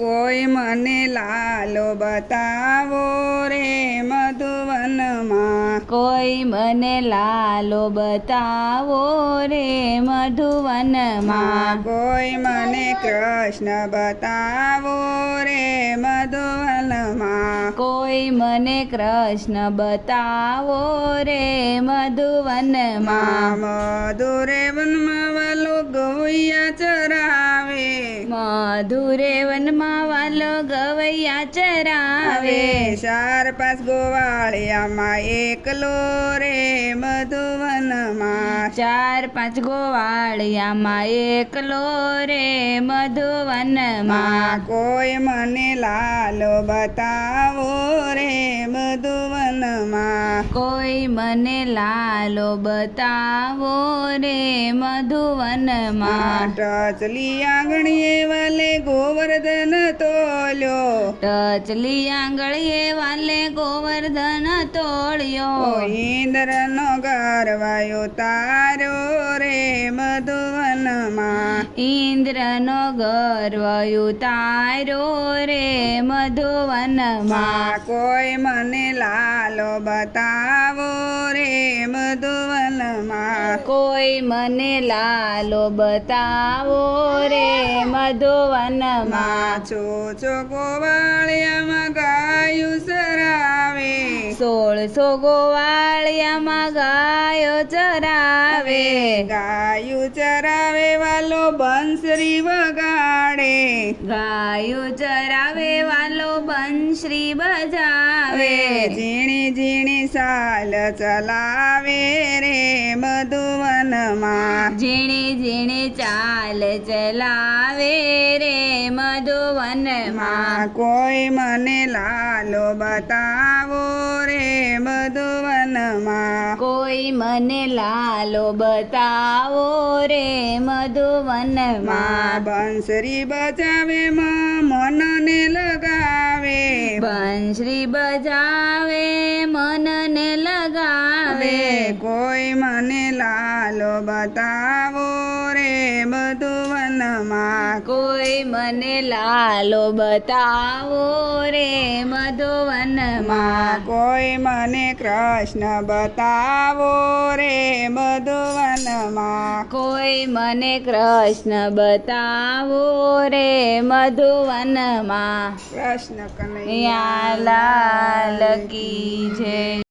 કોઈ મને લાલો બતાવો રે મધુવનમાં? કોઈ મને લાલો બતાવો રે મધુવનમાં? કોઈ મને કૃષ્ણ બતાવો રે મધુવનમાં? કોઈ મને કૃષ્ણ બતાવો રે મધુવનમાં? મધુરે વનમાં મધુરે વનમાં વાલો ગવૈયા ચરાવે. ચાર પાંચ ગોવાળિયામાં એકલો રે મધુવનમાં. ચાર પાંચ ગોવાળિયામાં એકલો રે મધુવનમાં. કોઈ મને લાલો બતાવો રે મધુવનમાં. કોઈ મને લાલો બતાવો રે મધુવનમાં. ટચલી આંગણીએ વાલે ગોવર્ધન તોલ્યો ટચલી આંગળીએ વાલે ગોવર્ધન તોળ્યો ઇન્દ્રનો ગરવાયો તારો રે મધુવનમાં ઇન્દ્રનો ગર્વ તારો રે મધુવનમાં. કોઈ મને લાલો બતાવો રે મધુવનમાં. કોઈ મને લાલો બતાવો રે મધુવનમાં. ચો છો છો ગોવાળિયામાં ગાયું સોળસો ગોવાળિયામાં ગાયો ચરાવે. ગાયું ચરાવે વાલો બંસરી વગાડે. ગાયો ચરાવે વાલો બંશ્રી બજાવે. ઝીણી ઝીણી સાલ ચલાવે રે મધુવનમાં ઝીણી ઝીણી ચાલ ચલાવે રે મધુવનમાં માં કોઈ મને લાલો બતાવો રે મધુવનમાં. કોઈ મને લાલો બતાવો રે મધુવનમાં. માં બંસરી બજાવે મનને લગાવે. બંસરી બજાવે મનને લગાવે. કોઈ મને લાલો બતાવો મધુવનમાં કોઈ મને લાલો બતાવો રે મધુવનમાં. કોઈ મને કૃષ્ણ બતાવો રે મધુવનમાં. કોઈ મને કૃષ્ણ બતાવો રે મધુવનમાં. કૃષ્ણ કનૈયા લાલ કી જય.